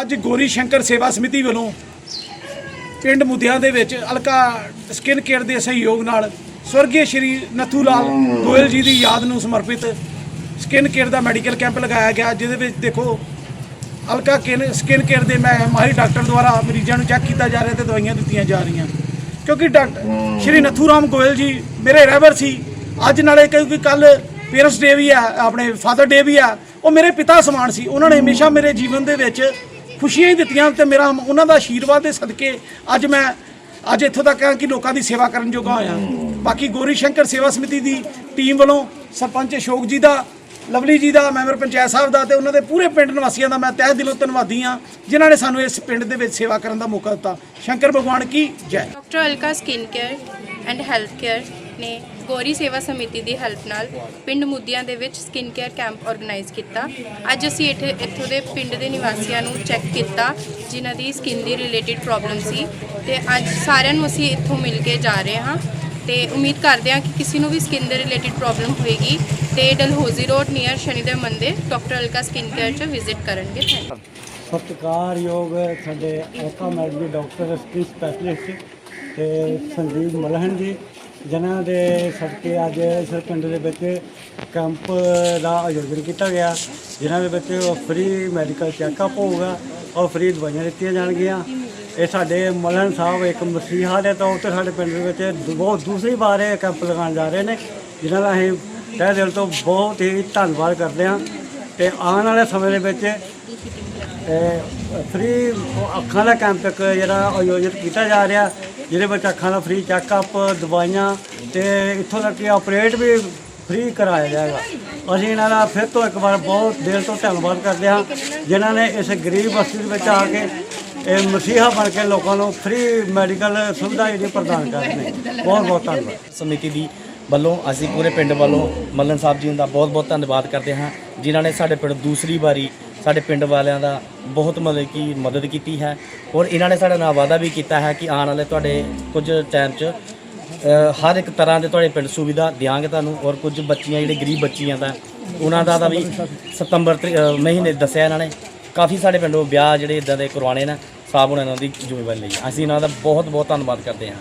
ਅੱਜ ਗੋਰੀ ਸ਼ੰਕਰ ਸੇਵਾ ਸਮਿਤੀ ਵੱਲੋਂ ਪਿੰਡ ਮੁਦਿਆਂ ਦੇ ਵਿੱਚ ਅਲਕਾ ਸਕਿਨ ਕੇਅਰ ਦੇ ਸਹਿਯੋਗ ਨਾਲ ਸਵਰਗੀ ਸ਼੍ਰੀ ਨਥੂ ਲਾਲ ਗੋਇਲ ਜੀ ਦੀ ਯਾਦ ਨੂੰ ਸਮਰਪਿਤ ਸਕਿਨ ਕੇਅਰ ਦਾ ਮੈਡੀਕਲ ਕੈਂਪ ਲਗਾਇਆ ਗਿਆ, ਜਿਹਦੇ ਵਿੱਚ ਦੇਖੋ ਅਲਕਾ ਕਿਨ, ਸਕਿਨ ਕੇਅਰ ਦੇ ਮੈਂ ਮਾਹਿਰ ਡਾਕਟਰ ਦੁਆਰਾ ਮਰੀਜ਼ਾਂ ਨੂੰ ਚੈੱਕ ਕੀਤਾ ਜਾ ਰਿਹਾ ਤੇ ਦਵਾਈਆਂ ਦਿੱਤੀਆਂ ਜਾ ਰਹੀਆਂ। ਕਿਉਂਕਿ ਡਾਕਟਰ ਸ਼੍ਰੀ ਨਥੂ ਰਾਮ ਗੋਇਲ ਜੀ ਮੇਰੇ ਰਹਿਬਰ ਸੀ। ਅੱਜ ਨਾਲੇ ਕਿਉਂਕਿ ਕੱਲ ਪੇਰੈਂਟਸ ਡੇ ਵੀ ਆ, ਆਪਣੇ ਫਾਦਰ ਡੇ ਵੀ ਆ, ਉਹ ਮੇਰੇ ਪਿਤਾ ਸਮਾਨ ਸੀ। ਉਹਨਾਂ ਨੇ ਹਮੇਸ਼ਾ ਮੇਰੇ ਜੀਵਨ ਦੇ ਵਿੱਚ ਖੁਸ਼ੀਆਂ ਹੀ ਦਿੱਤੀਆਂ ਤੇ ਮੇਰਾ ਉਹਨਾਂ ਦਾ ਆਸ਼ੀਰਵਾਦ ਦੇ ਸਦਕੇ ਅੱਜ ਮੈਂ ਅੱਜ ਇੱਥੋਂ ਤੱਕ ਆ ਕਿ ਲੋਕਾਂ ਦੀ ਸੇਵਾ ਕਰਨ ਜੋਗਾ ਹੋਇਆ। ਬਾਕੀ ਗੋਰੀ ਸ਼ੰਕਰ ਸੇਵਾ ਸਮਿਤੀ ਦੀ ਟੀਮ ਵੱਲੋਂ ਸਰਪੰਚ ਅਸ਼ੋਕ ਜੀ ਦਾ, ਲਵਲੀ ਜੀ ਦਾ, ਮੈਂਬਰ ਪੰਚਾਇਤ ਸਾਹਿਬ ਦਾ ਤੇ ਉਹਨਾਂ ਦੇ ਪੂਰੇ ਪਿੰਡ ਨਿਵਾਸੀਆਂ ਦਾ ਮੈਂ ਤਹਿ ਦਿਲੋਂ ਧੰਨਵਾਦੀ ਹਾਂ, ਜਿਨ੍ਹਾਂ ਨੇ ਸਾਨੂੰ ਇਸ ਪਿੰਡ ਦੇ ਵਿੱਚ ਸੇਵਾ ਕਰਨ ਦਾ ਮੌਕਾ ਦਿੱਤਾ। ਸ਼ੰਕਰ ਭਗਵਾਨ ਕੀ ਜੈ। Doctor Alka skin care and health care. ਨੇ ਗੋਰੀ ਸੇਵਾ ਸਮਿਤੀ ਦੀ ਹੈਲਪ ਨਾਲ ਪਿੰਡ ਮੁੱਦਿਆਂ ਦੇ ਵਿੱਚ ਸਕਿਨ ਕੇਅਰ ਕੈਂਪ ਆਰਗੇਨਾਈਜ਼ ਕੀਤਾ। ਅੱਜ ਅਸੀਂ ਇੱਥੇ, ਇੱਥੋਂ ਦੇ ਪਿੰਡ ਦੇ ਨਿਵਾਸੀਆਂ ਨੂੰ ਚੈੱਕ ਕੀਤਾ, ਜਿਨ੍ਹਾਂ ਦੀ ਸਕਿਨ ਦੀ ਰਿਲੇਟਿਡ ਪ੍ਰੋਬਲਮ ਸੀ। ਤੇ ਅੱਜ ਸਾਰਿਆਂ ਨੂੰ ਅਸੀਂ ਇੱਥੋਂ ਮਿਲ ਕੇ ਜਾ ਰਹੇ ਹਾਂ। ਤੇ ਉਮੀਦ ਕਰਦੇ ਹਾਂ ਕਿ ਕਿਸੇ ਨੂੰ ਵੀ ਸਕਿਨ ਦੇ ਰਿਲੇਟਿਡ ਪ੍ਰੋਬਲਮ ਹੋਏਗੀ ਤੇ ਡਲਹੌਜ਼ੀ ਰੋਡ ਨੀਅਰ ਸ਼ਨੀਦੇਵ ਮੰਦਿਰ ਡਾਕਟਰ ਅਲਕਾ ਸਕਿਨ ਕੇਅਰ 'ਚ ਵਿਜ਼ਿਟ ਕਰਨਗੇ। ਥੈਂਕ ਯੂ ਸਤਿਕਾਰਯੋਗ ਸਾਡੇ ਐਕਾ ਮੈਡੀਕਲ ਡਾਕਟਰ ਸਕਿਨ ਸਪੈਸ਼ਲਿਸਟ ਤੇ ਸੰਜੀਵ ਮਲਹਨ ਜੀ। ਜਿਨ੍ਹਾਂ ਦੇ ਸਦਕੇ ਅੱਜ ਇਸ ਪਿੰਡ ਦੇ ਵਿੱਚ ਕੈਂਪ ਦਾ ਆਯੋਜਨ ਕੀਤਾ ਗਿਆ, ਜਿਨ੍ਹਾਂ ਦੇ ਵਿੱਚ ਫ੍ਰੀ ਮੈਡੀਕਲ ਚੈੱਕਅਪ ਹੋਊਗਾ ਔਰ ਫ੍ਰੀ ਦਵਾਈਆਂ ਦਿੱਤੀਆਂ ਜਾਣਗੀਆਂ। ਇਹ ਸਾਡੇ ਮਲਨ ਸਾਹਿਬ ਇੱਕ ਮਸੀਹਾ ਦੇ ਤੌਰ ਤੇ ਸਾਡੇ ਪਿੰਡ ਦੇ ਵਿੱਚ ਦੂ- ਬਹੁਤ ਦੂਸਰੀ ਵਾਰ ਇਹ ਕੈਂਪ ਲਗਾਉਣ ਜਾ ਰਹੇ ਨੇ, ਜਿਨ੍ਹਾਂ ਦਾ ਅਸੀਂ ਤਹਿ ਦਿਲ ਤੋਂ ਬਹੁਤ ਹੀ ਧੰਨਵਾਦ ਕਰਦੇ ਹਾਂ। ਤੇ ਆਉਣ ਵਾਲੇ ਸਮੇਂ ਦੇ ਵਿੱਚ ਫ੍ਰੀ ਅੱਖਾਂ ਦਾ ਕੈਂਪ ਇੱਕ ਜਿਹੜਾ ਆਯੋਜਿਤ ਕੀਤਾ ਜਾ ਰਿਹਾ। ਜਿਹਦੇ ਵਿੱਚ ਅੱਖਾਂ ਦਾ ਫ੍ਰੀ ਚੈੱਕਅਪ ਦਵਾਈਆਂ ਤੇ ਇੱਥੋਂ ਤੱਕ ਕਿ ਆਪਰੇਟ ਵੀ ਫ੍ਰੀ ਕਰਾਇਆ ਜਾਏਗਾ। ਅਸੀਂ ਇਹਨਾਂ ਦਾ ਫਿਰ ਤੋਂ ਇੱਕ ਵਾਰ ਬਹੁਤ ਦਿਲ ਤੋਂ ਧੰਨਵਾਦ ਕਰਦੇ ਹਾਂ, ਜਿਨ੍ਹਾਂ ਨੇ ਇਸ ਗਰੀਬ ਬਸਤੀ ਦੇ ਵਿੱਚ ਆ ਕੇ ਇਹ ਮਸੀਹਾ ਬਣ ਕੇ ਲੋਕਾਂ ਨੂੰ ਫ੍ਰੀ ਮੈਡੀਕਲ ਸੁਵਿਧਾ ਜਿਹੜੀ ਪ੍ਰਦਾਨ ਕਰਦੇ ਨੇ ਬਹੁਤ ਬਹੁਤ ਧੰਨਵਾਦ। ਸਮਿਤੀ ਦੀ ਵੱਲੋਂ ਅਸੀਂ ਪੂਰੇ ਪਿੰਡ ਵੱਲੋਂ ਮੱਲਨ ਸਾਹਿਬ ਜੀ ਦਾ ਬਹੁਤ-ਬਹੁਤ ਧੰਨਵਾਦ ਕਰਦੇ ਹਾਂ, ਜਿਨ੍ਹਾਂ ਨੇ ਸਾਡੇ ਪਿੰਡ ਦੂਸਰੀ ਵਾਰੀ ਸਾਡੇ ਪਿੰਡ ਵਾਲਿਆਂ ਦਾ ਬਹੁਤ ਮਤਲਬ ਕਿ ਮਦਦ ਕੀਤੀ ਹੈ ਔਰ ਇਹਨਾਂ ਨੇ ਸਾਡੇ ਨਾਲ ਵਾਅਦਾ ਵੀ ਕੀਤਾ ਹੈ ਕਿ ਆਉਣ ਵਾਲੇ ਤੁਹਾਡੇ ਕੁਝ ਟਾਈਮ 'ਚ ਹਰ ਇੱਕ ਤਰ੍ਹਾਂ ਦੇ ਤੁਹਾਡੇ ਪਿੰਡ ਸੁਵਿਧਾ ਦਿਆਂਗੇ ਤੁਹਾਨੂੰ ਔਰ ਕੁਝ ਬੱਚੀਆਂ, ਜਿਹੜੇ ਗਰੀਬ ਬੱਚੀਆਂ ਦਾ, ਉਹਨਾਂ ਦਾ ਦਾ ਵੀ ਸਤੰਬਰ ਤਰੀ- ਮਹੀਨੇ ਦੱਸਿਆ ਇਹਨਾਂ ਨੇ। ਕਾਫੀ ਸਾਡੇ ਪਿੰਡੋਂ ਵਿਆਹ ਜਿਹੜੇ ਇਦਾਂ ਦੇ ਕਰਵਾਉਣੇ ਨੇ ਸਾਹਿਬ ਉਹਨਾਂ ਦੀ ਜ਼ਿੰਮੇਵਾਰੀ ਲਈ। ਅਸੀਂ ਇਹਨਾਂ ਦਾ ਬਹੁਤ ਬਹੁਤ ਧੰਨਵਾਦ ਕਰਦੇ ਹਾਂ।